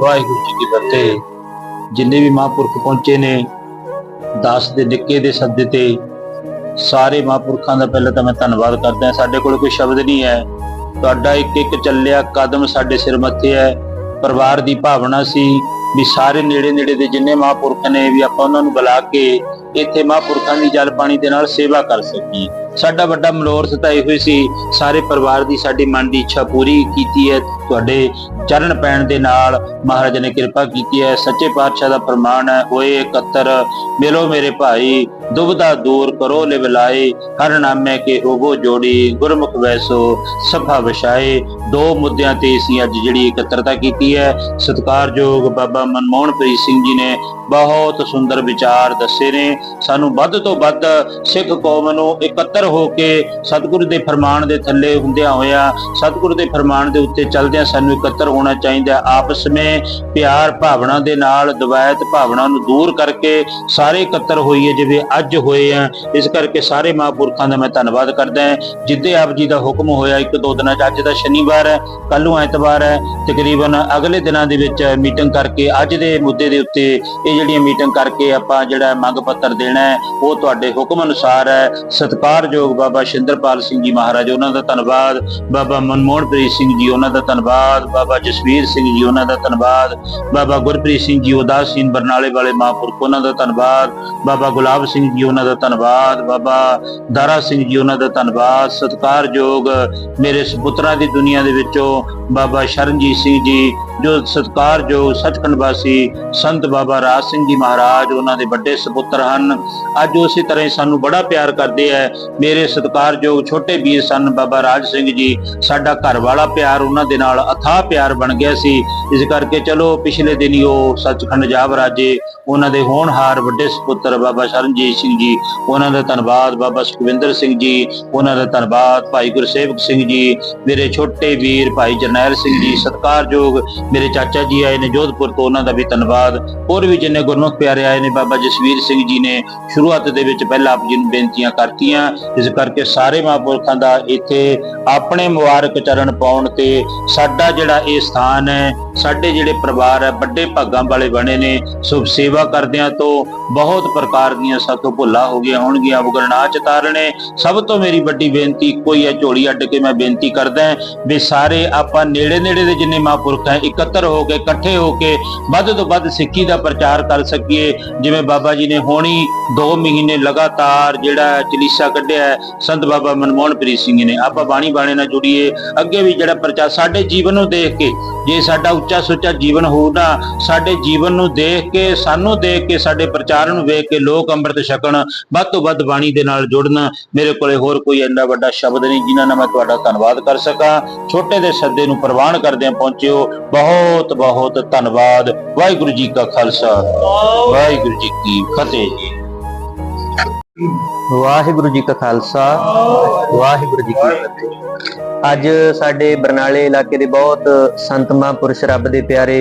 ਵਾਹਿਗੁਰੂ ਜੀ ਕੀ ਫਤਿਹ ਜਿੰਨੇ ਵੀ ਮਹਾਂਪੁਰਖ ਪਹੁੰਚੇ ਨੇ, ਦਾਸ ਦੇ, ਨਿੱਕੇ ਦੇ ਸੱਦੇ ਤੇ, ਸਾਰੇ ਮਹਾਂਪੁਰਖਾਂ ਦਾ ਪਹਿਲਾਂ ਤਾਂ ਮੈਂ ਧੰਨਵਾਦ ਕਰਦਾ। ਹਾਂ ਸਾਡੇ ਕੋਲ ਕੋਈ ਸ਼ਬਦ ਨਹੀਂ ਹੈ। ਤੁਹਾਡਾ ਇੱਕ ਇੱਕ ਚੱਲਿਆ ਕਦਮ ਸਾਡੇ ਸਿਰ ਮੱਥੇ ਹੈ। ਪਰਿਵਾਰ ਦੀ ਭਾਵਨਾ ਸੀ ਵੀ ਸਾਰੇ ਨੇੜੇ ਨੇੜੇ ਦੇ ਜਿੰਨੇ ਮਹਾਂਪੁਰਖ ਨੇ ਵੀ ਆਪਾਂ ਉਹਨਾਂ ਨੂੰ ਬੁਲਾ ਕੇ ਇੱਥੇ ਮਹਾਂਪੁਰਖਾਂ ਦੀ ਜਲ ਪਾਣੀ ਦੇ ਨਾਲ ਸੇਵਾ ਕਰ ਸਕੀਏ। ਸਾਡਾ ਵੱਡਾ ਮਨੋਰਥ ਤਾਂ ਇਹੋ ਸੀ, ਸਾਰੇ ਪਰਿਵਾਰ ਦੀ ਸਾਡੀ ਮਨ ਦੀ ਇੱਛਾ ਪੂਰੀ ਕੀਤੀ ਹੈ, ਤੁਹਾਡੇ ਚਰਨ ਪੈਣ ਦੇ ਨਾਲ ਮਹਾਰਾਜ ਨੇ ਕਿਰਪਾ ਕੀਤੀ ਹੈ, ਸੱਚੇ ਪਾਤਸ਼ਾਹ ਦਾ ਪ੍ਰਮਾਣ ਹੈ, ਹੋਏ ਇਕੱਤਰ, ਮਿਲੋ ਮੇਰੇ ਭਾਈ ਦੁਬਦਾ ਦੂਰ ਕਰੋ ਲਿਵ ਲਾਏ ਹਰ ਨਾਮੇ ਕੇ ਹੋਵੋ ਜੋੜੀ, ਗੁਰਮੁਖ ਵੈਸੋ ਸਭਾ ਵਿਛਾਏ, ਦੋ ਮੁੱਦਿਆਂ ਤੇ ਅਸੀਂ ਅੱਜ ਜਿਹੜੀ ਇਕੱਤਰਤਾ ਕੀਤੀ ਹੈ, ਸਤਿਕਾਰਯੋਗ ਬਾਬਾ ਮਨਮੋਹਨ ਪ੍ਰੀਤ ਸਿੰਘ ਜੀ ਨੇ ਬਹੁਤ ਸੁੰਦਰ ਵਿਚਾਰ ਦੱਸੇ ਨੇ। ਸਾਨੂੰ ਵੱਧ ਤੋਂ ਵੱਧ ਸਿੱਖ ਕੌਮ ਨੂੰ ਇਕੱਤਰ ਹੋ ਕੇ ਸਤਿਗੁਰੂ ਦੇ ਫਰਮਾਨ ਦੇ ਥੱਲੇ ਹੁੰਦਿਆਂ ਹੋਇਆ, ਸਤਿਗੁਰੂ ਦੇ ਫਰਮਾਨ ਦੇ ਉੱਤੇ ਚੱਲਦਿਆਂ ਸਾਨੂੰ ਇਕੱਤਰ ਹੋਣਾ ਚਾਹੀਦਾ। ਆਪਸ ਵਿੱਚ ਪਿਆਰ ਭਾਵਨਾ ਦੇ ਨਾਲ ਦਵਾਇਤ ਭਾਵਨਾ ਨੂੰ ਦੂਰ ਕਰਕੇ ਸਾਰੇ ਇਕੱਤਰ ਹੋਈਏ, ਜਿਵੇਂ ਅੱਜ ਹੋਏ ਆ। ਇਸ ਕਰਕੇ ਸਾਰੇ ਮਹਾਂਪੁਰਖਾਂ ਦਾ ਮੈਂ ਧੰਨਵਾਦ ਕਰਦਾ ਹਾਂ। ਜਿੱਦੇ ਆਪ ਜੀ ਦਾ ਹੁਕਮ ਹੋਇਆ, ਇੱਕ ਦੋ ਦਿਨਾਂ ਚ ਅੱਜ ਦਾ ਸ਼ਨੀਵਾਰ ਹੈ ਕੱਲ ਨੂੰ ਐਤਵਾਰ ਹੈ, ਤਕਰੀਬਨ ਅਗਲੇ ਦਿਨਾਂ ਦੇ ਵਿੱਚ ਮੀਟਿੰਗ ਕਰਕੇ ਅੱਜ ਦੇ ਮੁੱਦੇ ਦੇ ਉੱਤੇ ਇਹ ਜਿਹੜੀਆਂ ਮੀਟਿੰਗ ਕਰਕੇ ਆਪਾਂ ਜਿਹੜਾ ਮੰਗ ਪੱਤਰ ਦੇਣਾ ਹੈ, ਉਹ ਤੁਹਾਡੇ ਹੁਕਮ ਅਨੁਸਾਰ ਹੈ। ਸਤਿਕਾਰਯੋਗ ਬਾਬਾ ਸ਼ਿੰਦਰਪਾਲ ਸਿੰਘ ਜੀ ਮਹਾਰਾਜ, ਉਹਨਾਂ ਦਾ ਧੰਨਵਾਦ। ਬਾਬਾ ਮਨਮੋਹਨ ਪ੍ਰੀਤ ਸਿੰਘ ਜੀ, ਉਹਨਾਂ ਦਾ ਧੰਨਵਾਦ। ਬਾਬਾ ਜਸਵੀਰ ਸਿੰਘ ਜੀ, ਉਹਨਾਂ ਦਾ ਧੰਨਵਾਦ। ਬਾਬਾ ਗੁਰਪ੍ਰੀਤ ਸਿੰਘ ਜੀ ਉਦਾਸੀਨ ਬਰਨਾਲੇ ਵਾਲੇ ਮਹਾਂਪੁਰਖ, ਉਹਨਾਂ ਦਾ ਧੰਨਵਾਦ। ਬਾਬਾ ਗੁਲਾਬ ਸਿੰਘ ਜੀ, ਉਹਨਾਂ ਦਾ ਧੰਨਵਾਦ। ਬਾਬਾ ਦਾਰਾ ਸਿੰਘ ਜੀ, ਉਹਨਾਂ ਦਾ ਧੰਨਵਾਦ। ਸਤਿਕਾਰਯੋਗ ਮੇਰੇ ਸੁਪੁੱਤਰਾਂ ਦੀ ਦੁਨੀਆ ਦੇ ਵਿੱਚੋਂ ਬਾਬਾ ਸ਼ਰਨਜੀਤ ਸਿੰਘ ਜੀ, ਜੋ ਸਤਿਕਾਰਯੋਗ ਸੱਚਖੰਡ ਵਾਸੀ ਸੰਤ ਬਾਬਾ ਰਾਜ ਸਿੰਘ ਜੀ ਮਹਾਰਾਜ, ਉਹਨਾਂ ਦੇ ਵੱਡੇ ਸੁਪੁੱਤਰ ਹਨ। ਅੱਜ ਉਸੇ ਤਰ੍ਹਾਂ ਹੀ ਸਾਨੂੰ ਬੜਾ ਪਿਆਰ ਕਰਦੇ ਹੈ। ਮੇਰੇ ਸਤਿਕਾਰਯੋਗ ਛੋਟੇ ਵੀਰ ਸਨ ਬਾਬਾ ਰਾਜ ਸਿੰਘ ਜੀ, ਸਾਡਾ ਘਰ ਵਾਲਾ ਪਿਆਰ ਉਹਨਾਂ ਦੇ ਨਾਲ ਅਥਾਹ ਪਿਆਰ ਬਣ ਗਿਆ ਸੀ। ਇਸ ਕਰਕੇ ਚਲੋ ਪਿਛਲੇ ਦਿਨ ਹੀ ਉਹ ਸੱਚਖੰਡ ਜਾ ਰਾਜੇ, ਉਹਨਾਂ ਦੇ ਹੋਣਹਾਰ ਵੱਡੇ ਸੁਪੁੱਤਰ ਬਾਬਾ ਸ਼ਰਨਜੀਤ ਸਿੰਘ ਜੀ, ਉਹਨਾਂ ਦਾ ਧੰਨਵਾਦ ਬਾਬਾ ਸੁਖਵਿੰਦਰ ਸਿੰਘ ਜੀ, ਉਹਨਾਂ ਦਾ ਧੰਨਵਾਦ ਭਾਈ ਗੁਰਸੇਵਕ ਸਿੰਘ ਜੀ, ਮੇਰੇ ਛੋਟੇ ਵੀਰ ਭਾਈ ਜਰਨੈਲ ਸਿੰਘ ਜੀ, ਸਤਿਕਾਰਯੋਗ ਮੇਰੇ ਚਾਚਾ ਜੀ ਆਏ ਨੇ ਜੋਧਪੁਰ ਤੋਂ, ਉਹਨਾਂ ਦਾ ਵੀ ਧੰਨਵਾਦ। ਹੋਰ ਵੀ ਜਿੰਨੇ ਗੁਰਮੁਖ ਪਿਆਰੇ ਆਏ ਨੇ ਬਾਬਾ ਜਸਵੀਰ ਸਿੰਘ ਜੀ ਨੇ ਸ਼ੁਰੂਆਤ ਦੇ ਵਿੱਚ ਪਹਿਲਾਂ ਆਪ ਜੀ ਨੂੰ ਬੇਨਤੀਆਂ ਕਰਤੀਆਂ ਇਸ ਕਰਕੇ ਸਾਰੇ ਮਹਾਂਪੁਰਖਾਂ ਦਾ ਇੱਥੇ ਆਪਣੇ ਮੁਬਾਰਕ ਚਰਨ ਪਾਉਣ ਤੇ ਸਾਡਾ ਜਿਹੜਾ ਇਹ ਸਥਾਨ ਹੈ, ਸਾਡੇ ਜਿਹੜੇ ਪਰਿਵਾਰ ਹੈ, ਵੱਡੇ ਭਾਗਾਂ ਵਾਲੇ ਬਣੇ ਨੇ ਸ਼ੁਭ ਸੇਵਾ ਕਰਦਿਆਂ ਤੋਂ ਬਹੁਤ ਪ੍ਰਕਾਰ ਦੀਆਂ ਸਾਥੋਂ ਭੁੱਲਾ ਹੋ ਗਈਆਂ ਹੋਣਗੀਆਂ ਅਵਗਰਨਾਚ ਤਾਰਣੇ ਸਭ ਤੋਂ ਮੇਰੀ ਵੱਡੀ ਬੇਨਤੀ ਕੋਈ ਹੈ ਝੋਲੀ ਅੱਡ ਕੇ ਮੈਂ ਬੇਨਤੀ ਕਰਦਾ ਵੀ ਸਾਰੇ ਆਪਾਂ ਨੇੜੇ ਨੇੜੇ ਦੇ ਜਿੰਨੇ ਮਹਾਂਪੁਰਖ ਹੈ, ਇਕੱਤਰ ਹੋ ਕੇ, ਇਕੱਠੇ ਹੋ ਕੇ ਵੱਧ ਤੋਂ ਵੱਧ ਸਿੱਖੀ ਦਾ ਪ੍ਰਚਾਰ ਕਰ ਸਕੀਏ। ਜਿਵੇਂ ਬਾਬਾ ਜੀ ਨੇ ਹੋਣੀ 2 ਮਹੀਨੇ ਲਗਾਤਾਰ ਜਿਹੜਾ ਚਲੀਸਾ ਕੱਢਿਆ ਹੈ, ਸੰਤ ਬਾਬਾ ਮਨਮੋਹਨ ਪ੍ਰੀਤ ਸਿੰਘ ਜੀ ਨੇ। ਆਪਾਂ ਬਾਣੀ ਬਾਣੇ ਨਾਲ ਜੁੜੀਏ। ਅੱਗੇ ਵੀ ਜਿਹੜਾ ਪ੍ਰਚਾਰ ਸਾਡੇ ਜੀਵਨ ਨੂੰ ਦੇਖ ਕੇ ਜੇ ਸਾਡਾ ਉੱਚਾ ਸੁੱਚਾ ਜੀਵਨ ਹੋਊ ਨਾ ਸਾਡੇ ਜੀਵਨ ਨੂੰ ਦੇਖ ਕੇ ਸਾਨੂੰ ਦੇਖ ਕੇ ਸਾਡੇ ਪ੍ਰਚਾਰ ਨੂੰ ਵੇਖ ਕੇ ਲੋਕ ਅੰਮ੍ਰਿਤ ਛਕਣ ਵੱਧ ਤੋਂ ਵੱਧ ਬਾਣੀ ਦੇ ਨਾਲ ਜੁੜਨ। ਮੇਰੇ ਕੋਲੇ ਹੋਰ ਕੋਈ ਇੰਨਾ ਵੱਡਾ ਸ਼ਬਦ ਨਹੀਂ ਜਿਨ੍ਹਾਂ ਨਾਲ ਮੈਂ ਤੁਹਾਡਾ ਧੰਨਵਾਦ ਕਰ ਸਕਾਂ। ਛੋਟੇ ਦੇ ਸੱਦੇ ਨੂੰ ਪ੍ਰਵਾਨ ਕਰਦਿਆਂ ਪਹੁੰਚਿਓ। ਬਹੁਤ ਬਹੁਤ ਧੰਨਵਾਦ। ਵਾਹਿਗੁਰੂ ਜੀ ਕਾ ਖਾਲਸਾ। ਵਾਹਿਗੁਰੂ ਜੀ ਕੀ ਫਤਿਹ। ਵਾਹਿਗੁਰੂ ਜੀ ਕਾ ਖਾਲਸਾ, ਵਾਹਿਗੁਰੂ ਜੀ ਕੀ ਫਤਿਹ। ਅੱਜ ਸਾਡੇ ਬਰਨਾਲੇ ਇਲਾਕੇ ਦੇ ਬਹੁਤ ਸੰਤ ਮਹਾਂਪੁਰਸ਼ ਰੱਬ ਦੇ ਪਿਆਰੇ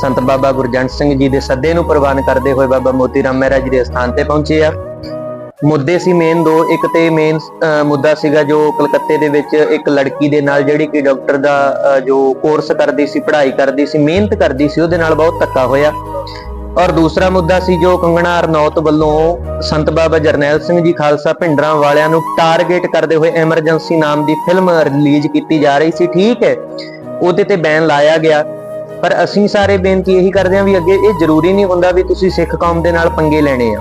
ਸੰਤ ਬਾਬਾ ਗੁਰਜੰਟ ਸਿੰਘ ਜੀ ਦੇ ਸੱਦੇ ਨੂੰ ਪ੍ਰਵਾਨ ਕਰਦੇ ਹੋਏ ਬਾਬਾ ਮੋਤੀ ਰਾਮ ਮਹਿਰਾ ਜੀ ਦੇ ਸਥਾਨ ਤੇ ਪਹੁੰਚੇ ਆ। ਮੁੱਦੇ ਸੀ ਮੇਨ ਦੋ, ਇੱਕ ਤੇ ਮੇਨ ਮੁੱਦਾ ਸੀਗਾ ਜੋ ਕਲਕੱਤੇ ਦੇ ਵਿੱਚ ਇੱਕ ਲੜਕੀ ਦੇ ਨਾਲ ਜਿਹੜੀ ਕਿ ਡਾਕਟਰ ਦਾ ਜੋ ਕੋਰਸ ਕਰਦੀ ਸੀ, ਪੜ੍ਹਾਈ ਕਰਦੀ ਸੀ, ਮਿਹਨਤ ਕਰਦੀ ਸੀ, ਉਹਦੇ ਨਾਲ ਬਹੁਤ ਧੱਕਾ ਹੋਇਆ। ਔਰ ਦੂਸਰਾ ਮੁੱਦਾ ਸੀ ਜੋ ਕੰਗਣਾ ਅਰਨੌਤ ਵੱਲੋਂ ਸੰਤ ਬਾਬਾ ਜਰਨੈਲ ਸਿੰਘ ਜੀ ਖਾਲਸਾ ਭਿੰਡਰਾਂ ਵਾਲਿਆਂ ਨੂੰ ਟਾਰਗੇਟ ਕਰਦੇ ਹੋਏ ਐਮਰਜੈਂਸੀ ਨਾਮ ਦੀ ਫਿਲਮ ਰਿਲੀਜ਼ ਕੀਤੀ ਜਾ ਰਹੀ ਸੀ, ਠੀਕ ਹੈ। ਉਹਦੇ ਤੇ ਬੈਨ ਲਾਇਆ ਗਿਆ। ਪਰ ਅਸੀਂ ਸਾਰੇ ਬੇਨਤੀ ਇਹੀ ਕਰਦੇ ਹਾਂ ਵੀ ਅੱਗੇ ਇਹ ਜ਼ਰੂਰੀ ਨਹੀਂ ਹੁੰਦਾ ਵੀ ਤੁਸੀਂ ਸਿੱਖ ਕੌਮ ਦੇ ਨਾਲ ਪੰਗੇ ਲੈਣੇ ਆ।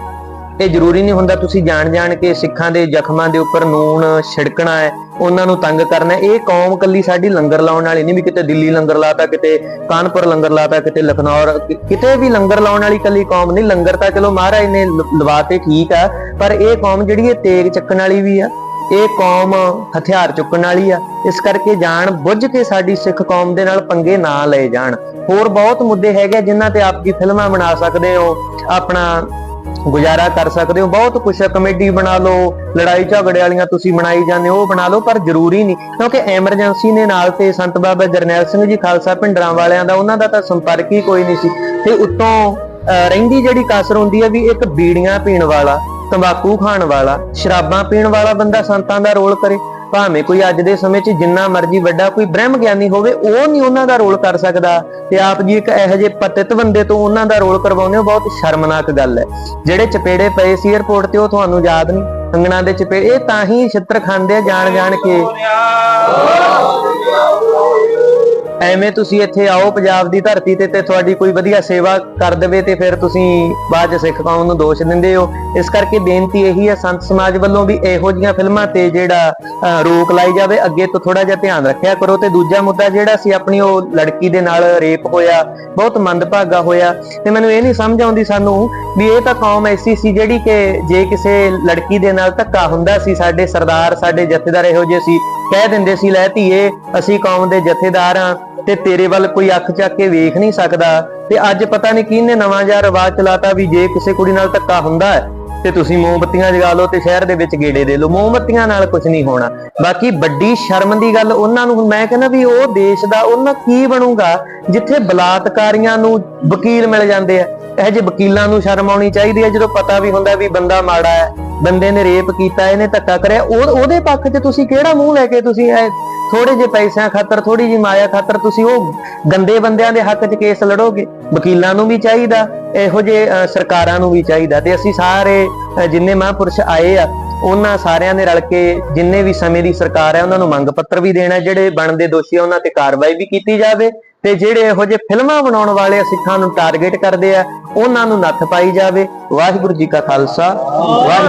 ਇਹ ਜ਼ਰੂਰੀ ਨਹੀਂ ਹੁੰਦਾ ਤੁਸੀਂ ਜਾਣ ਜਾਣ ਕੇ ਸਿੱਖਾਂ ਦੇ ਜ਼ਖਮਾਂ ਦੇ ਉੱਪਰ ਨੂਨ ਛਿੜਕਣਾ ਹੈ, ਉਹਨਾਂ ਨੂੰ ਤੰਗ ਕਰਨਾ ਇਹ ਕੌਮ ਕੱਲੀ ਸਾਡੀ ਲੰਗਰ ਲਾਉਣ ਵਾਲੀ ਨਹੀਂ ਵੀ ਕਿਤੇ ਦਿੱਲੀ ਲੰਗਰ ਲਾਤਾ, ਕਿਤੇ ਕਾਨਪੁਰ ਲੰਗਰ ਲਾਤਾ, ਕਿਤੇ ਲਖਨੌਰ ਕਿਤੇ ਵੀ ਲੰਗਰ ਲਾਉਣ ਵਾਲੀ ਕੱਲੀ ਕੌਮ ਨਹੀਂ। ਲੰਗਰ ਤਾਂ ਚਲੋ ਮਹਾਰਾਜ ਨੇ ਲ- ਲਵਾਤੇ ਠੀਕ ਆ, ਪਰ ਇਹ ਕੌਮ ਜਿਹੜੀ ਇਹ ਤੇਗ ਚੱਕਣ ਵਾਲੀ ਵੀ ਆ, ਇਹ ਕੌਮ ਹਥਿਆਰ ਚੁੱਕਣ ਵਾਲੀ ਆ। ਇਸ ਕਰਕੇ ਜਾਣ ਬੁੱਝ ਕੇ ਸਾਡੀ ਸਿੱਖ ਕੌਮ ਦੇ ਨਾਲ ਪੰਗੇ ਨਾ ਲਏ ਜਾਣ। ਹੋਰ ਬਹੁਤ ਮੁੱਦੇ ਹੈਗੇ ਜਿਨ੍ਹਾਂ ਤੇ ਆਪ ਜੀ ਫਿਲਮਾਂ ਬਣਾ ਸਕਦੇ ਹੋ, ਆਪਣਾ ਗੁਜ਼ਾਰਾ ਕਰ ਸਕਦੇ ਹੋ। ਬਹੁਤ ਕੁਛ ਹੈ। ਕਮੇਡੀ ਬਣਾ ਲਓ ਲੜਾਈ ਝਗੜੇ ਵਾਲੀਆਂ ਤੁਸੀਂ ਬਣਾਈ ਜਾਂਦੇ ਹੋ ਉਹ ਬਣਾ ਲਓ ਪਰ ਜ਼ਰੂਰੀ ਨਹੀਂ। ਕਿਉਂਕਿ ਐਮਰਜੈਂਸੀ ਨੇ ਨਾਲ ਤੇ ਸੰਤ ਬਾਬਾ ਜਰਨੈਲ ਸਿੰਘ ਜੀ ਖਾਲਸਾ ਭਿੰਡਰਾਂ ਵਾਲਿਆਂ ਦਾ ਉਹਨਾਂ ਦਾ ਤਾਂ ਸੰਪਰਕ ਹੀ ਕੋਈ ਨਹੀਂ ਸੀ। ਤੇ ਉੱਤੋਂ ਅਹ, ਰਹਿੰਦੀ ਜਿਹੜੀ ਕਸਰ ਹੁੰਦੀ ਹੈ ਵੀ ਇੱਕ ਬੀੜੀਆਂ ਪੀਣ ਵਾਲਾ ਤੰਬਾਕੂ ਖਾਣ ਵਾਲਾ ਸ਼ਰਾਬਾਂ ਪੀਣ ਵਾਲਾ ਬੰਦਾ ਸੰਤਾਂ ਦਾ ਰੋਲ ਕਰੇ। ਭਾਵੇਂ ਕੋਈ ਅੱਜ ਦੇ ਸਮੇਂ 'ਚ ਜਿੰਨਾ ਮਰਜ਼ੀ ਵੱਡਾ ਕੋਈ ਬ੍ਰਹਮ ਗਿਆਨੀ ਹੋਵੇ, ਉਹ ਨਹੀਂ ਉਹਨਾਂ ਦਾ ਰੋਲ ਕਰ ਸਕਦਾ। ਤੇ ਆਪ ਜੀ ਇੱਕ ਇਹੋ ਜਿਹੇ ਪਤਿਤ ਬੰਦੇ ਤੋਂ ਉਹਨਾਂ ਦਾ ਰੋਲ ਕਰਵਾਉਂਦੇ ਹੋ, ਬਹੁਤ ਸ਼ਰਮਨਾਕ ਗੱਲ ਹੈ। ਜਿਹੜੇ ਚਪੇੜੇ ਪਏ ਸੀ 에어ਪੋਰਟ ਤੇ, ਉਹ ਤੁਹਾਨੂੰ ਯਾਦ ਨਹੀਂ? ਅੰਗਣਾ ਦੇ ਚਪੇੜੇ, ਇਹ ਤਾਂ ਹੀ ਛਿੱਤਰ ਖਾਂਦੇ ਆ ਜਾਣ ਜਾਣ ਕੇ। ਐਵੇਂ ਤੁਸੀਂ ਇੱਥੇ ਆਓ ਪੰਜਾਬ ਦੀ ਧਰਤੀ ਤੇ ਤੇ ਤੁਹਾਡੀ ਕੋਈ ਵਧੀਆ ਸੇਵਾ ਕਰ ਦੇਵੇ ਤੇ ਫਿਰ ਤੁਸੀਂ ਬਾਅਦ ਚ ਸਿੱਖ ਕੌਮ ਨੂੰ ਦੋਸ਼ ਦਿੰਦੇ ਹੋ। ਇਸ ਕਰਕੇ ਬੇਨਤੀ ਇਹੀ ਹੈ ਸੰਤ ਸਮਾਜ ਵੱਲੋਂ ਵੀ ਇਹੋ ਜੀਆਂ ਫਿਲਮਾਂ ਤੇ ਜਿਹੜਾ ਰੋਕ ਲਾਈ ਜਾਵੇ। ਅੱਗੇ ਤੋਂ ਥੋੜਾ ਜਿਹਾ ਧਿਆਨ ਰੱਖਿਆ ਕਰੋ ਤੇ ਦੂਜਾ ਮੁੱਦਾ ਜਿਹੜਾ ਸੀ ਆਪਣੀ ਉਹ ਲੜਕੀ ਦੇ ਨਾਲ ਰੇਪ ਹੋਇਆ, ਬਹੁਤ ਮੰਦਭਾਗਾ ਹੋਇਆ। ਤੇ ਮੈਨੂੰ ਇਹ ਨਹੀਂ ਸਮਝ ਆਉਂਦੀ ਸਾਨੂੰ ਵੀ ਇਹ ਤਾਂ ਕੌਮ ਐਸੀ ਸੀ ਜਿਹੜੀ ਕਿ ਜੇ ਕਿਸੇ ਲੜਕੀ ਦੇ ਨਾਲ ਧੱਕਾ ਹੁੰਦਾ ਸੀ, ਸਾਡੇ ਸਰਦਾਰ, ਸਾਡੇ ਜਥੇਦਾਰ ਇਹੋ ਜਿਹੇ ਸੀ ਕਹਿ ਦਿੰਦੇ ਸੀ, ਲੈ ਧੀਏ, ਅਸੀਂ ਕੌਮ ਦੇ ਜਥੇਦਾਰ ਆ ਤੇ ਤੇਰੇ ਵੱਲ ਕੋਈ ਅੱਖ ਚੱਕ ਕੇ ਵੇਖ ਨਹੀਂ ਸਕਦਾ। ਤੇ ਅੱਜ ਪਤਾ ਨਹੀਂ ਕਿਹਨੇ ਨਵਾਂ ਜਿਹਾ ਰਿਵਾਜ ਚਲਾਤਾ ਵੀ ਜੇ ਕਿਸੇ ਕੁੜੀ ਨਾਲ ਧੱਕਾ ਹੁੰਦਾ ਹੈ, ਤੇ ਤੁਸੀਂ ਮੋਮਬੱਤੀਆਂ ਜਗਾ ਲਓ ਤੇ ਸ਼ਹਿਰ ਦੇ ਵਿੱਚ ਗੇੜੇ ਦੇ ਲਓ। ਮੋਮਬੱਤੀਆਂ ਨਾਲ ਕੁਝ ਨਹੀਂ ਹੋਣਾ। ਬਾਕੀ ਵੱਡੀ ਸ਼ਰਮ ਦੀ ਗੱਲ ਉਹਨਾਂ ਨੂੰ, ਮੈਂ ਕਹਿੰਦਾ ਵੀ ਉਹ ਦੇਸ਼ ਦਾ ਉਹਨਾਂ ਕੀ ਬਣੂਗਾ, ਜਿੱਥੇ ਬਲਾਤਕਾਰੀਆਂ ਨੂੰ ਵਕੀਲ ਮਿਲ ਜਾਂਦੇ ਆ। ਇਹ ਜਿਹੇ ਵਕੀਲਾਂ ਨੂੰ ਸ਼ਰਮ ਆਉਣੀ ਚਾਹੀਦੀ ਹੈ ਜਦੋਂ ਪਤਾ ਵੀ ਹੁੰਦਾ ਵੀ ਬੰਦਾ ਮਾੜਾ ਹੈ। ਬੰਦੇ ਨੇ ਰੇਪ ਕੀਤਾ ਇਹਨੇ ਧੱਕਾ ਕਰਿਆ ਉਹ ਉਹਦੇ ਪੱਖ 'ਚ ਤੁਸੀਂ ਕਿਹੜਾ ਮੂੰਹ ਲੈ ਕੇ ਤੁਸੀਂ ਇਹ ਥੋੜੇ ਜਿਹੇ ਪੈਸਿਆਂ ਖਾਤਰ ਥੋੜੀ ਜਿਹੀ ਮਾਇਆ ਖਾਤਰ ਤੁਸੀਂ ਉਹ ਗੰਦੇ ਬੰਦਿਆਂ ਦੇ ਹੱਕ 'ਚ ਕੇਸ ਲੜੋਗੇ? ਵਕੀਲਾਂ ਨੂੰ ਵੀ ਚਾਹੀਦਾ ਇਹੋ ਜਿਹੇ ਸਰਕਾਰਾਂ ਨੂੰ ਵੀ ਚਾਹੀਦਾ ਤੇ ਅਸੀਂ ਸਾਰੇ ਜਿੰਨੇ ਮਹਾਂਪੁਰਸ਼ ਆਏ ਆ ਉਹਨਾਂ ਸਾਰਿਆਂ ਨੇ ਰਲ ਕੇ ਜਿੰਨੇ ਵੀ ਸਮੇਂ ਦੀ ਸਰਕਾਰ ਹੈ ਉਹਨਾਂ ਨੂੰ ਮੰਗ ਪੱਤਰ ਵੀ ਦੇਣਾ ਜਿਹੜੇ ਬਣਦੇ ਦੋਸ਼ੀ ਆ ਉਹਨਾਂ ਤੇ ਕਾਰਵਾਈ ਵੀ ਕੀਤੀ ਜਾਵੇ ਤੇ ਜਿਹੜੇ ਇਹੋ ਜਿਹੇ ਫਿਲਮਾਂ ਬਣਾਉਣ ਵਾਲੇ ਆ, ਸਿੱਖਾਂ ਨੂੰ ਟਾਰਗੇਟ ਕਰਦੇ ਆ ਉਹਨਾਂ ਨੂੰ ਨੱਥ ਪਾਈ ਜਾਵੇ। ਵਾਹਿਗੁਰੂ ਜੀ ਕਾ ਖਾਲਸਾ ਵਾਹਿਗੁਰੂ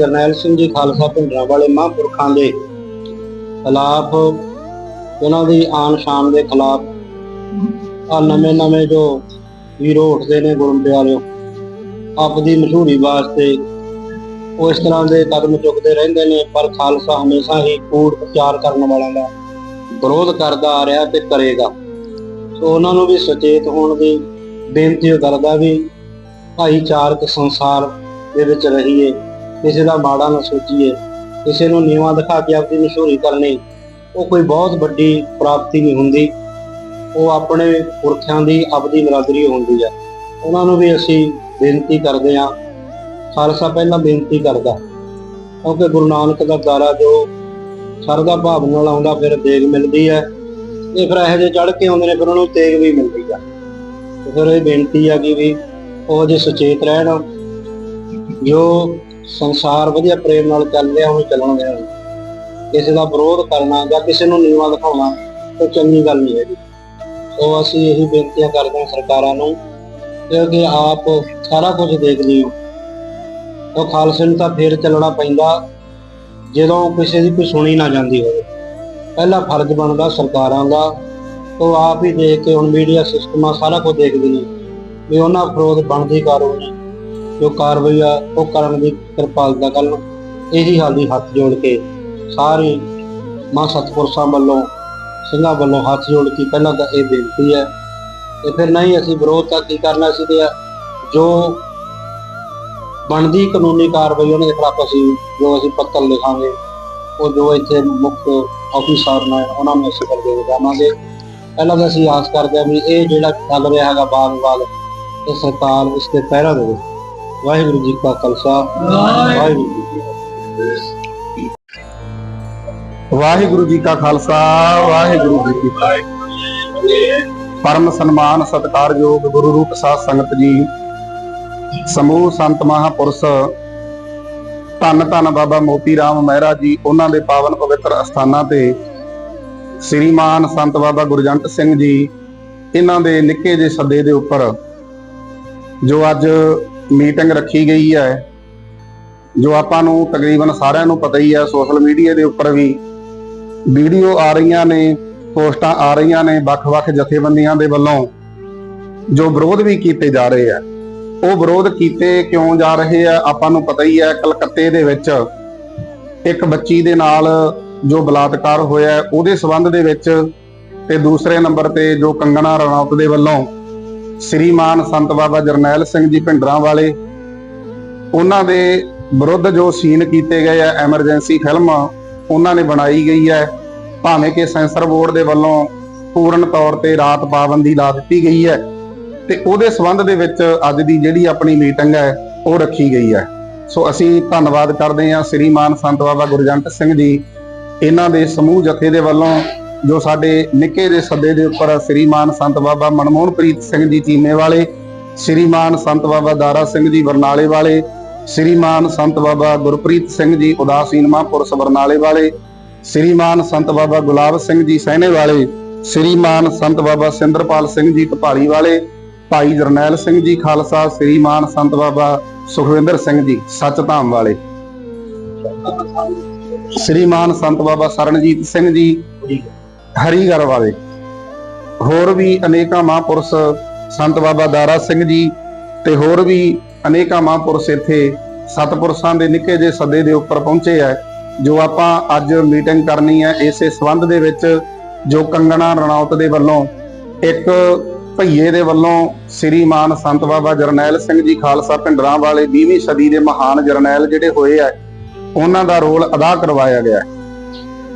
ਜਰਨੈਲ ਸਿੰਘ ਜੀ ਖਾਲਸਾ ਪਿੰਡਰਾਂ ਵਾਲੇ ਮਹਾਂਪੁਰਖਾਂ ਦੇ ਖਿਲਾਫ ਉਹਨਾਂ ਦੀ ਆਨ ਸ਼ਾਨ ਦੇ ਖਿਲਾਫ ਆ ਨਵੇਂ ਨਵੇਂ ਜੋ ਹੀਰੋ ਉੱਠਦੇ ਨੇ ਗੁਰਮ ਪਿਆਰਿਓ ਆਪਦੀ ਮਸ਼ਹੂਰੀ ਵਾਸਤੇ ਉਹ ਇਸ ਤਰ੍ਹਾਂ ਦੇ ਕਦਮ ਚੁੱਕਦੇ ਰਹਿੰਦੇ ਨੇ, ਪਰ ਖਾਲਸਾ ਹਮੇਸ਼ਾ ਹੀ ਕੂੜ ਪ੍ਰਚਾਰ ਕਰਨ ਵਾਲਿਆਂ ਦਾ ਵਿਰੋਧ ਕਰਦਾ ਆ ਰਿਹਾ ਤੇ ਕਰੇਗਾ। ਸੋ ਉਹਨਾਂ ਨੂੰ ਵੀ ਸੁਚੇਤ ਹੋਣ ਦੀ ਬੇਨਤੀ ਕਰਦਾ ਵੀ ਭਾਈਚਾਰਕ ਸੰਸਾਰ ਦੇ ਵਿੱਚ ਰਹੀਏ। ਕਿਸੇ ਦਾ ਮਾੜਾ ਨਾ ਸੋਚੀਏ, ਕਿਸੇ ਨੂੰ ਨੀਵਾਂ ਦਿਖਾ ਕੇ ਆਪਣੀ ਮਸ਼ਹੂਰੀ ਕਰਨੀ, ਉਹ ਕੋਈ ਬਹੁਤ ਵੱਡੀ ਪ੍ਰਾਪਤੀ ਨਹੀਂ ਹੁੰਦੀ। ਉਹ ਆਪਣੇ ਪੁਰਖਿਆਂ ਦੀ ਆਪਦੀ ਬਰਾਦਰੀ ਹੁੰਦੀ ਹੈ। ਉਹਨਾਂ ਨੂੰ ਵੀ ਅਸੀਂ ਬੇਨਤੀ ਕਰਦੇ ਹਾਂ। ਖਾਲਸਾ ਪਹਿਲਾਂ ਬੇਨਤੀ ਕਰਦਾ, ਕਿਉਂਕਿ ਗੁਰੂ ਨਾਨਕ ਦਾ ਦਾਰਾ ਜੋ ਸਰਦਾ ਭਾਵ ਨਾਲ ਆਉਂਦਾ, ਫਿਰ ਦੇਗ ਮਿਲਦੀ ਹੈ। ਇਹ ਫਿਰ ਇਹੋ ਜਿਹੇ ਚੜ ਕੇ ਆਉਂਦੇ ਨੇ, ਫਿਰ ਉਹਨੂੰ ਤੇਗ ਵੀ ਮਿਲਦੀ ਆ। ਫਿਰ ਇਹ ਬੇਨਤੀ ਆ ਕਿ ਵੀ ਉਹ ਜੇ ਸੁਚੇਤ ਰਹਿਣ, ਜੋ ਸੰਸਾਰ ਵਧੀਆ ਪ੍ਰੇਮ ਨਾਲ ਚੱਲ ਰਿਹਾ ਉਹਨੂੰ ਚੱਲਣ ਦੇਣ ਕਿਸੇ ਦਾ ਵਿਰੋਧ ਕਰਨਾ ਜਾਂ ਕਿਸੇ ਨੂੰ ਨੀਵਾਂ ਦਿਖਾਉਣਾ, ਉਹ ਚੰਗੀ ਗੱਲ ਨਹੀਂ ਹੈਗੀ। ਸੋ ਅਸੀਂ ਇਹੀ ਬੇਨਤੀਆਂ ਕਰਦੇ ਹਾਂ ਸਰਕਾਰਾਂ ਨੂੰ ਕਿ ਆਪ ਸਾਰਾ ਕੁਝ ਦੇਖਦੀ ਹੋ ਉਹ ਖਾਲਸੇ ਨੂੰ ਤਾਂ ਫੇਰ ਚੱਲਣਾ ਪੈਂਦਾ, ਜਦੋਂ ਕਿਸੇ ਦੀ ਕੋਈ ਸੁਣੀ ਨਾ ਜਾਂਦੀ ਹੋਵੇ। ਪਹਿਲਾ ਫਰਜ਼ ਬਣਦਾ ਸਰਕਾਰਾਂ ਦਾ, ਉਹ ਆਪ ਹੀ ਦੇਖ ਕੇ ਹੁਣ ਮੀਡੀਆ ਸਿਸਟਮਾਂ ਸਾਰਾ ਕੁਝ ਦੇਖਦੇ ਨੇ, ਵੀ ਉਹਨਾਂ ਵਿਰੋਧ ਬਣਦੀ ਕਾਰਵਾਈ ਜੋ ਕਾਰਵਾਈ ਆ, ਉਹ ਕਰਨ ਦੀ ਕਿਰਪਾਲਤਾ ਕਰਨ। ਇਹੀ ਹਾਲੀ ਹੱਥ ਜੋੜ ਕੇ ਸਾਰੇ ਮਾਂ ਸਤਪੁਰਸ਼ਾਂ ਵੱਲੋਂ, ਸਿੰਘਾਂ ਵੱਲੋਂ ਹੱਥ ਜੋੜ ਕੇ ਪਹਿਲਾਂ ਤਾਂ ਇਹ ਬੇਨਤੀ ਹੈ ਤੇ ਫਿਰ ਨਹੀਂ ਅਸੀਂ ਵਿਰੋਧ ਤਾਂ ਕੀ ਕਰਨਾ ਸੀ ਤੇ ਜੋ ਬਣਦੀ ਕਾਨੂੰਨੀ ਕਾਰਵਾਈ ਉਹਨਾਂ ਦੇ ਖਿਲਾਫ ਅਸੀਂ, ਜੋ ਅਸੀਂ ਪੱਤਰ ਲਿਖਾਂਗੇ, ਉਹ ਜੋ ਇੱਥੇ ਮੁੱਖ ਅਫੀਸਰ ਨੇ, ਉਹਨਾਂ ਨੂੰ ਅਸੀਂ ਕਰਕੇ ਜਾਵਾਂਗੇ। ਪਹਿਲਾਂ ਤਾਂ ਅਸੀਂ ਆਸ ਕਰਦੇ ਹਾਂ ਵੀ ਇਹ ਜਿਹੜਾ ਚੱਲ ਰਿਹਾ ਹੈਗਾ ਬਾਗ-ਬਾਗ ਤੇ ਸਰਕਾਰ ਇਸ ਤੇ ਪਹਿਰਾ ਦੇਵੇ। ਵਾਹਿਗੁਰੂ ਜੀ ਕਾ ਖਾਲਸਾ ਵਾਹਿਗੁਰੂ ਜੀ ਕੀ ਫਤਿਹ। ਵਾਹਿਗੁਰੂ ਜੀ ਕਾ ਖਾਲਸਾ ਵਾਹਿਗੁਰੂ ਜੀ ਕੀ ਫਤਿਹ। ਪਰਮ ਸਨਮਾਨ ਸਤਿਕਾਰਯੋਗ ਗੁਰੂ ਰੂਪ ਸਾਧ ਸੰਗਤ ਜੀ ਸਮੂਹ ਸੰਤ ਮਹਾਪੁਰਸ਼ ਧੰਨ ਧੰਨ ਬਾਬਾ ਮੋਤੀ ਰਾਮ ਮਹਿਰਾ ਜੀ ਉਹਨਾਂ ਦੇ ਪਾਵਨ ਪਵਿੱਤਰ ਅਸਥਾਨਾਂ ਤੇ ਸ੍ਰੀਮਾਨ ਸੰਤ ਬਾਬਾ ਗੁਰਜੰਟ ਸਿੰਘ ਜੀ ਇਹਨਾਂ ਦੇ ਨਿੱਕੇ ਜਿਹੇ ਸੱਦੇ ਦੇ ਉੱਪਰ ਜੋ ਅੱਜ ਮੀਟਿੰਗ ਰੱਖੀ ਗਈ ਹੈ, ਜੋ ਆਪਾਂ ਨੂੰ ਤਕਰੀਬਨ ਸਾਰਿਆਂ ਨੂੰ ਪਤਾ ਹੀ ਹੈ, ਸੋਸ਼ਲ ਮੀਡੀਆ ਦੇ ਉੱਪਰ ਵੀ ਵੀਡੀਓ ਆ ਰਹੀਆਂ ਨੇ, ਪੋਸਟਾਂ ਆ ਰਹੀਆਂ ਨੇ, ਵੱਖ-ਵੱਖ ਜਥੇਬੰਦੀਆਂ ਦੇ ਵੱਲੋਂ ਜੋ ਵਿਰੋਧ ਵੀ ਕੀਤੇ ਜਾ ਰਹੇ ਆ। ਉਹ ਵਿਰੋਧ ਕੀਤੇ ਕਿਉਂ ਜਾ ਰਹੇ ਆ, ਆਪਾਂ ਨੂੰ ਪਤਾ ਹੀ ਹੈ, ਕਲਕੱਤੇ ਦੇ ਵਿੱਚ ਇੱਕ ਬੱਚੀ ਦੇ ਨਾਲ ਜੋ ਬਲਾਤਕਾਰ ਹੋਇਆ, ਉਹਦੇ ਸਬੰਧ ਦੇ ਵਿੱਚ ਤੇ ਦੂਸਰੇ ਨੰਬਰ ਤੇ ਜੋ ਕੰਗਣਾ ਰਣੌਤ ਦੇ ਵੱਲੋਂ ਸ੍ਰੀਮਾਨ ਸੰਤ ਬਾਬਾ ਜਰਨੈਲ ਸਿੰਘ ਜੀ ਭਿੰਡਰਾਂ ਵਾਲੇ। ਉਹਨਾਂ ਦੇ ਵਿਰੁੱਧ ਜੋ ਸੀਨ ਕੀਤੇ ਗਏ ਆ ਐਮਰਜੈਂਸੀ ਫਿਲਮ ਉਹਨਾਂ ਨੇ ਬਣਾਈ ਗਈ ਹੈ। ਭਾਵੇਂ ਕਿ ਸੈਂਸਰ ਬੋਰਡ ਦੇ ਵੱਲੋਂ ਪੂਰਨ ਤੌਰ ਤੇ ਰਾਤ ਪਾਬੰਦੀ ਲਾ ਦਿੱਤੀ ਗਈ ਹੈ। ਤੇ ਉਹਦੇ ਸਬੰਧ ਦੇ ਵਿੱਚ ਅੱਜ ਦੀ ਜਿਹੜੀ ਆਪਣੀ ਮੀਟਿੰਗ ਹੈ, ਉਹ ਰੱਖੀ ਗਈ ਹੈ। ਸੋ ਅਸੀਂ ਧੰਨਵਾਦ ਕਰਦੇ ਹਾਂ ਸ੍ਰੀਮਾਨ ਸੰਤ ਬਾਬਾ ਗੁਰਜੰਟ ਸਿੰਘ ਜੀ। ਇਹਨਾਂ ਦੇ ਸਮੂਹ ਜਥੇ ਦੇ ਵੱਲੋਂ ਜੋ ਸਾਡੇ ਨਿੱਕੇ ਦੇ ਸੱਦੇ ਦੇ ਉੱਪਰ ਸ੍ਰੀਮਾਨ ਸੰਤ ਬਾਬਾ ਮਨਮੋਹਨਪ੍ਰੀਤ ਸਿੰਘ ਜੀ ਚੀਮੇ ਵਾਲੇ, ਸ੍ਰੀਮਾਨ ਸੰਤ ਬਾਬਾ ਦਾਰਾ ਸਿੰਘ ਜੀ ਬਰਨਾਲੇ ਵਾਲੇ, ਸ੍ਰੀਮਾਨ ਸੰਤ ਬਾਬਾ ਗੁਰਪ੍ਰੀਤ ਸਿੰਘ ਜੀ ਉਦਾਸੀਨ ਮਹਾਂਪੁਰਸ਼ ਬਰਨਾਲੇ ਵਾਲੇ, ਸ੍ਰੀਮਾਨ ਸੰਤ ਬਾਬਾ ਗੁਲਾਬ ਸਿੰਘ ਜੀ ਸਹਿਣੇ ਵਾਲੇ, ਸ੍ਰੀਮਾਨ ਸੰਤ ਬਾਬਾ ਸਿੰਦਰਪਾਲ ਸਿੰਘ ਜੀ ਢਪਾਲੀ ਵਾਲੇ, ਭਾਈ ਜਰਨੈਲ ਸਿੰਘ ਜੀ ਖਾਲਸਾ, ਸ੍ਰੀਮਾਨ ਸੰਤ ਬਾਬਾ ਸੁਖਵਿੰਦਰ ਸਿੰਘ ਜੀ ਸੱਚਧਾਮ ਵਾਲੇ। ਸ੍ਰੀਮਾਨ ਸੰਤ ਬਾਬਾ ਸਰਨਜੀਤ ਸਿੰਘ ਜੀ ਹਰੀਗੜ੍ਹ ਵਾਲੇ ਹੋਰ ਵੀ ਅਨੇਕਾਂ ਮਹਾਂਪੁਰਸ਼ ਸੰਤ ਬਾਬਾ ਦਾਰਾ ਸਿੰਘ ਜੀ ਤੇ ਹੋਰ ਵੀ ਅਨੇਕਾਂ ਮਹਾਂਪੁਰਸ਼ ਇੱਥੇ ਸਤਪੁਰਸ਼ਾਂ ਦੇ ਨਿੱਕੇ ਜਿਹੇ ਸੱਦੇ ਦੇ ਉੱਪਰ ਪਹੁੰਚੇ ਹੈ ਜੋ ਆਪਾਂ ਅੱਜ ਮੀਟਿੰਗ ਕਰਨੀ ਹੈ ਇਸੇ ਸੰਬੰਧ ਦੇ ਵਿੱਚ ਜੋ ਕੰਗਣਾ ਰਣੌਤ ਦੇ ਵੱਲੋਂ, ਇੱਕ ਭਈਏ ਦੇ ਵੱਲੋਂ ਸ੍ਰੀਮਾਨ ਸੰਤ ਬਾਬਾ ਜਰਨੈਲ ਸਿੰਘ ਜੀ ਖਾਲਸਾ ਭਿੰਡਰਾਂ ਵਾਲੇ 20ਵੀਂ ਸਦੀ ਦੇ ਮਹਾਨ ਜਰਨੈਲ ਜਿਹੜੇ ਹੋਏ ਆ, ਉਹਨਾਂ ਦਾ ਰੋਲ ਅਦਾ ਕਰਵਾਇਆ ਗਿਆ ਹੈ।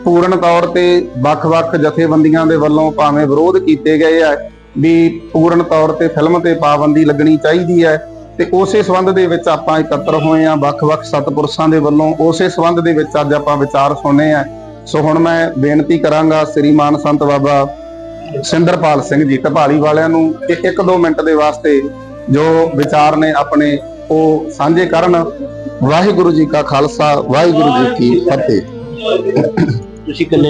ਪੂਰਨ ਤੌਰ ਤੇ ਵੱਖ-ਵੱਖ ਜਥੇਬੰਦੀਆਂ ਦੇ ਵੱਲੋਂ ਭਾਵੇਂ ਵਿਰੋਧ ਕੀਤੇ ਗਏ ਆ ਵੀ ਪੂਰਨ ਤੌਰ ਤੇ ਫਿਲਮ ਤੇ ਪਾਬੰਦੀ ਲੱਗਣੀ ਚਾਹੀਦੀ ਹੈ ਤੇ ਉਸੇ ਸੰਬੰਧ ਦੇ ਵਿੱਚ ਆਪਾਂ ਇਕੱਤਰ ਹੋਏ ਆ, ਵੱਖ-ਵੱਖ ਸਤਪੁਰਸ਼ਾਂ ਦੇ ਵੱਲੋਂ ਉਸੇ ਸੰਬੰਧ ਦੇ ਵਿੱਚ ਅੱਜ ਆਪਾਂ ਵਿਚਾਰ ਸੁਣਨੇ ਆ। ਸੋ ਹੁਣ ਮੈਂ ਬੇਨਤੀ ਕਰਾਂਗਾ ਸ਼੍ਰੀ ਮਾਨ ਸੰਤ ਬਾਬਾ ਸਿੰਦਰਪਾਲ ਸਿੰਘ ਜੀ ਢਪਾਲੀ ਵਾਲਿਆਂ ਨੂੰ ਕਿ ਇੱਕ ਦੋ ਮਿੰਟ ਦੇ ਵਾਸਤੇ ਜੋ ਵਿਚਾਰ ਨੇ ਆਪਣੇ ਉਹ ਸਾਂਝੇ ਕਰਨ। ਵਾਹਿਗੁਰੂ ਜੀ ਕਾ ਖਾਲਸਾ, ਵਾਹਿਗੁਰੂ ਜੀ ਕੀ ਫਤਿਹ। ਤੁਸੀਂ ਇਕੱਲੇ